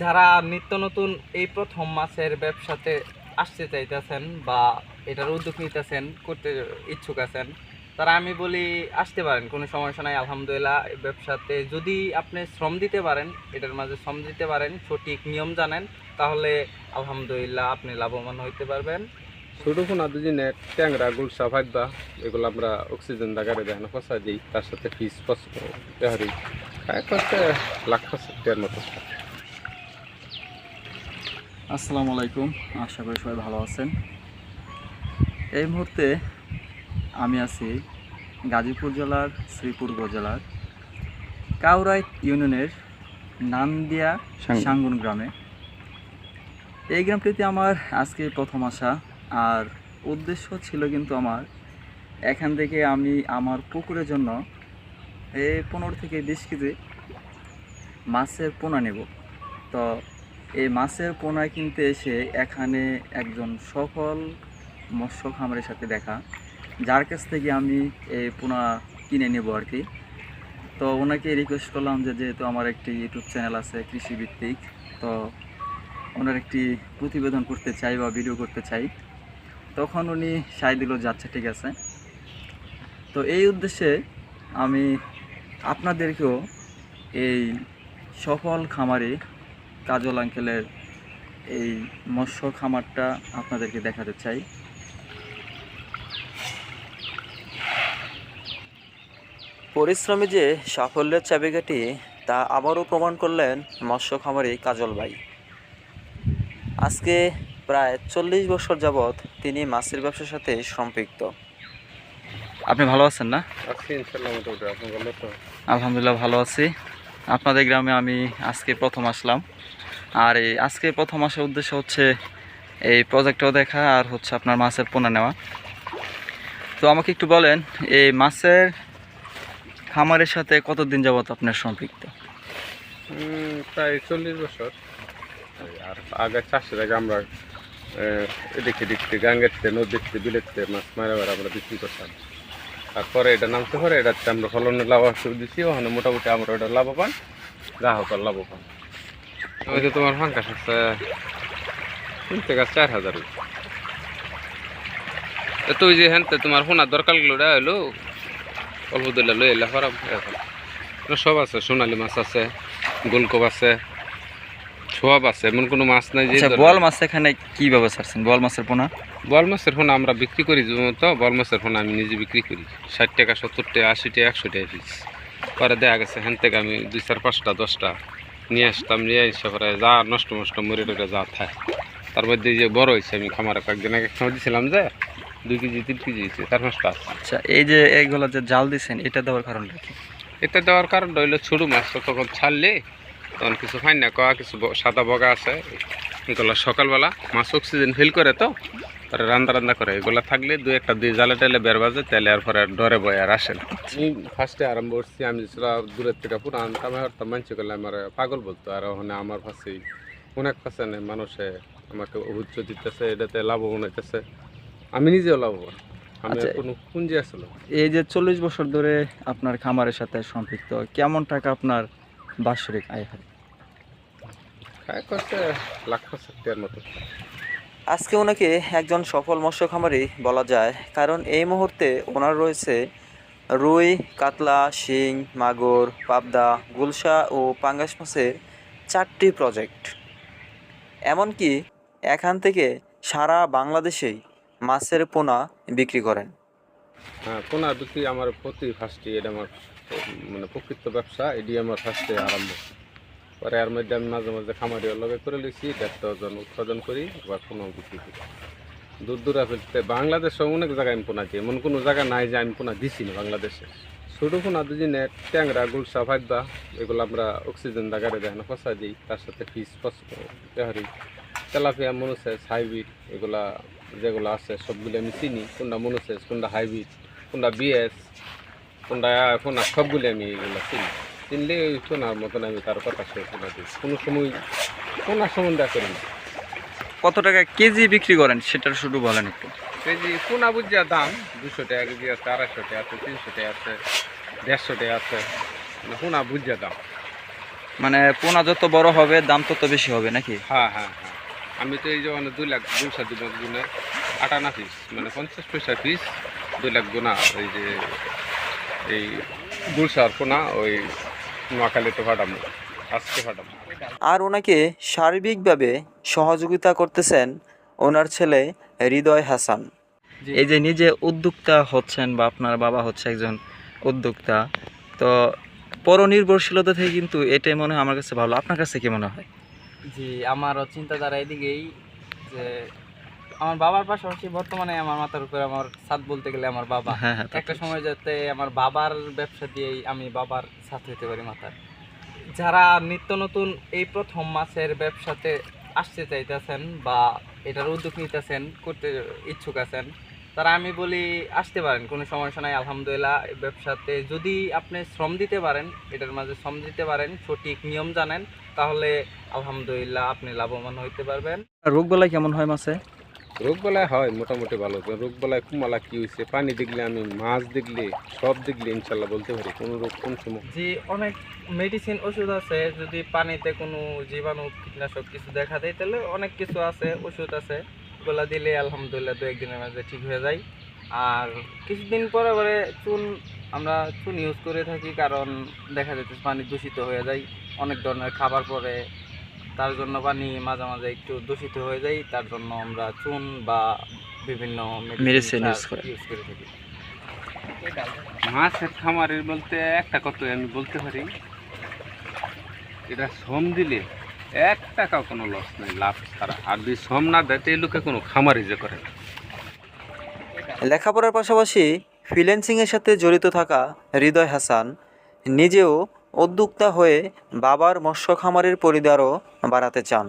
যারা নিত্য নতুন এই প্রথম মাছের ব্যবসাতে আসতে চাইতেছেন বা এটার উদ্যোগ নিতেছেন, করতে ইচ্ছুক আছেন, তারা আমি বলি আসতে পারেন, কোনো সমস্যা নাই, আলহামদুলিল্লাহ ব্যবসাতে যদি আপনি শ্রম দিতে পারেন, এটার মাঝে শ্রম দিতে পারেন, সঠিক নিয়ম জানেন, তাহলে আলহামদুলিল্লাহ আপনি লাভবান হইতে পারবেন। ছোটো ফোনা দুজি নেট ট্যাংরা গুলসা ভাজবা এগুলো আমরা অক্সিজেন দাগারে দেখানো ফসা দিই, তার সাথে ফিস ফস লাখ ফসের মতো। আসসালামু আলাইকুম। আশা করি সবাই ভালো আছেন। এই মুহূর্তে আমি আছি গাজীপুর জেলার শ্রীপুর উপজেলার কাউরাইট ইউনিয়নের নান্দিয়া সাঙ্গুন। সাঙ্গুন গ্রামে। এই গ্রামটিতে আমার আজকে প্রথম আসা। আর উদ্দেশ্য ছিল কিন্তু আমার এখান থেকে আমি আমার পুকুরের জন্য এই পনেরো থেকে বিশ কেজি মাছের পোনা নেব। তো এই মাছের পোনা কিনতে এসে এখানে একজন সফল মৎস্য খামারের সাথে দেখা। যার কাছ থেকে আমি এই পোনা কিনে নেব আর কি তো ওনাকে রিকোয়েস্ট করলাম যে যেহেতু আমার একটি ইউটিউব চ্যানেল আছে কৃষিভিত্তিক, তো ওনার একটি প্রতিবেদন করতে চাই বা ভিডিও করতে চাই। তখন উনি সাই দিল, যাচ্ছে, ঠিক আছে। তো এই উদ্দেশ্যে আমি আপনাদেরকেও এই সফল খামারে কাজল আঙ্কেলের এই মৎস্য খামারটা আপনাদেরকে দেখাতে চাই। পরিশ্রমে যে সাফল্যের চাবিকাঠি তা আবারও প্রমাণ করলেন মৎস্য খামারি কাজল ভাই। আজকে প্রায় চল্লিশ বছর যাবৎ তিনি মাছের ব্যবসার সাথে সম্পৃক্ত। আপনি ভালো আছেন না? মোটামুটি। আপনি আলহামদুলিল্লাহ ভালো আছি। আপনাদের গ্রামে আমি আজকে প্রথম আসলাম। আর এই আজকে প্রথম আসার উদ্দেশ্য হচ্ছে এই প্রজেক্টটাও দেখা আর হচ্ছে আপনার মাছের পোনা নেওয়া। তো আমাকে একটু বলেন, এই মাছের খামারের সাথে কতদিন যাবত আপনার সম্পৃক্ত? প্রায় চল্লিশ বছর। আর আগে চাষের আগে আমরা এদিকে দিকতে গাঙ্গেরতে নদীতে বিলেতে মাছ মারা মারা আমরা বিক্রি করতাম। তারপরে এটা নামতে পারে, এটাতে আমরা ফলনের লাভ শুরু দিচ্ছি ওখানে মোটামুটি আমরা ওটা লাভবান, গ্রাহকের লাভবান। ওই যে তোমার ফাঙ্কাস আছে তিন থেকে চার হাজার তো ওই যে হ্যাঁ তোমার ফোনার দরকারগুলো হলো অল্প দিলে লই এলে সব আছে, সোনালি মাছ আছে, গোলকপ আছে সোয়াব আছে এমন কোনো মাছ নাই যে আচ্ছা বল মাছ এখানে কি ব্যবস্থা করছেন বল মাছের পোনা? বল মাছের ফোনা আমরা বিক্রি করি তো বল মাছের ফোনা আমি নিজে বিক্রি করি। ষাট টাকা সত্তর টাকা আশি টাকা একশো টাকা পিস পরে দেখা গেছে হ্যান থেকে আমি দুই চার পাঁচটা দশটা নিয়ে আসতাম নিয়ে এসে পরে যা নষ্ট নষ্ট মরে টরে যা থাকে। তার মধ্যে এই যে বড় হয়েছে আমি খামারে কয়েকদিন আগে খাওয়া দিয়েছিলাম যে দুই কেজি তিন কেজি হয়েছে তার পাঁচটা আচ্ছা এই যে এইগুলো যে জাল দিচ্ছেন এটা দেওয়ার কারণটা কি? এটা দেওয়ার কারণ হইল ছোটো মাছ তো তখন ছাড়লে তখন কিছু ফাইন না কয়া কিছু সাদা বগা আছে। এগুলো সকালবেলা মাছ অক্সিজেন ফিল করে তো পরে রান্না রান্না করে। এগুলো থাকলে দু একটা দুই জালে টালে বের বাজে তাহলে আর পরে আর ডরে বয় আর আসে না। আমি ফার্স্টে আরম্ভ করছি আমি যেটা দূরের থেকে পুরো আনতাম হরতাম মানছি করলে আমার পাগল বলতো আর ওখানে আমার পাশেই অনেক পাশে নেই মানুষে আমাকে অভিজ্ঞ দিতেছে এটাতে লাভবান হইতেছে। আমি নিজেও লাভবান আমি আচ্ছা। কোনো পুঁজি আসলো এই যে চল্লিশ বছর ধরে আপনার খামারের সাথে সম্পৃক্ত কেমন টাকা আপনার বাৎসরিক আয় হয়? খায় করতে লাখ টাকার মতো। আজকে ওনাকে একজন সফল মৎস্য খামারি বলা যায় কারণ এই মুহূর্তে ওনার রয়েছে রুই কাতলা শিং মাগুর পাবদা গুলশা ও পাঙ্গাস মাছের চারটি প্রজেক্ট। এমনকি এখান থেকে সারা বাংলাদেশেই মাছের পোনা বিক্রি করেন। হ্যাঁ পোনা বিক্রি আমার প্রতি ফার্স্টে এটা আমার মানে প্রকৃত ব্যবসা এটি আমার ফার্স্টে আরম্ভ। পরে এর মধ্যে আমি মাঝে মাঝে খামারি লগে করে লিছি দেড়টা ওজন উৎপাদন করি, আবার পোনা বিক্রি করি। দূর দূরান্তে বাংলাদেশে অনেক জায়গায় আমি পোনা দিই, এমন কোনো জায়গা নাই যে আমি পোনা দিছি না বাংলাদেশে। ছোটো পোনা দুজি নেট ট্যাংরা গুলসা ভাজবা এগুলো আমরা অক্সিজেন জায়গায় দেখানো ফসা দিই, তার সাথে ফিস ফস তেহারি তেলাপিয়া মনুসেস হাইব্রিড এগুলা যেগুলো আছে, সবগুলো আমি চিনি। কোনটা মনুসেস কোনটা হাইব্রিড কোনটা বিএস কোনটা কোনটা সবগুলো আমি এগুলো চিনি। চিনলে ওই শোনার মতন আমি তার কথা সে শোনা দিই কোনো সময় কোনার সম্বন্ধে করি না কত টাকা কেজি বিক্রি করেন? সেটা শুধু বলেন একটু। কেজি কোনা বুঝিয়া দাম দুশো টাকা কেজি আছে আড়াইশো টাকা আছে তিনশো টাকা আছে দেড়শো টাকা আছে। কোনা বুঝিয়া দাম। মানে পোনা যত বড় হবে দাম তত বেশি হবে নাকি? হ্যাঁ হ্যাঁ হ্যাঁ। আমি তো এই যে মানে দুই লাখ দুশো দিব গুনে আটানা পিস মানে পঞ্চাশ পয়সা পিস দুই লাখ গুণা ওই যে এই গুলশার পোনা ওই নোয়াখালীতে ফাটামো আজকে ফাটামো আর ওনাকে সার্বিকভাবে সহযোগিতা করতেছেন ওনার ছেলে হৃদয় হাসান। এই যে নিজে উদ্যোক্তা হচ্ছেন বা আপনার বাবা হচ্ছে একজন উদ্যোক্তা তো পরনির্ভরশীলতা থেকে কিন্তু এটাই মনে হয় আমার কাছে ভালো। আপনার কাছে কি মনে হয়? জি আমারও চিন্তাধারা এদিকেই যে আমার বাবার পাশাপাশি বর্তমানে আমার মাথার উপরে আমার সাথ বলতে গেলে আমার বাবা। হ্যাঁ হ্যাঁ একটা সময় যাতে আমার বাবার ব্যবসা দিয়েই আমি বাবার সাথে হতে পারি মাথার। যারা নিত্য নতুন এই প্রথম মাছের ব্যবসাতে আসতে চাইতেছেন বা এটার উদ্যোগ নিতেছেন করতে ইচ্ছুক আছেন তারা আমি বলি আসতে পারেন কোনো সমস্যা নাই আলহামদুলিল্লাহ ব্যবসাতে যদি আপনি শ্রম দিতে পারেন এটার মাঝে শ্রম দিতে পারেন সঠিক নিয়ম জানেন তাহলে আলহামদুলিল্লাহ আপনি লাভবান হইতে পারবেন। রোগ বেলায় কেমন হয় মাছে? রোগ বেলায় হয় মোটামুটি ভালো। রোগ বেলায় কুমালা কি হয়েছে পানি দেখলে আমি, মাছ দেখলে, সব দেখলে ইনশাল্লাহ বলতে পারি, কোন রোগ, কোন সময় যে অনেক মেডিসিন ওষুধ আছে, যদি পানিতে কোনো জীবাণু, কীটনাশক কিছু দেখা দেয়, তাহলে অনেক কিছু আছে, ওষুধ আছে। ওগুলা দিলে আলহামদুলিল্লাহ দু একদিনের মাঝে ঠিক হয়ে যায়। আর কিছুদিন পরে পরে চুন, আমরা চুন ইউজ করে থাকি, কারণ দেখা যাচ্ছে পানি দূষিত হয়ে যায়। অনেক ধরনের খাবার পরে তার জন্য পানি মাঝে মাঝে একটু দূষিত হয়ে যায় তার জন্য আমরা চুন বা বিভিন্ন করে। ইউজ করে থাকি। মাছের খামারের বলতে একটা কথা আমি বলতে পারি। এটা শ্রম দিলে এক টাকা কোনো লস নেই লাভ ছাড়া। আর যদি শ্রম না দেয় তো এই লোকে কোনো খামারই যে করে না। লেখাপড়ার পাশাপাশি ফ্রিল্যান্সিংয়ের সাথে জড়িত থাকা হৃদয় হাসান নিজেও উদ্যোক্তা হয়ে বাবার মৎস্য খামারের পরিবারও বাড়াতে চান।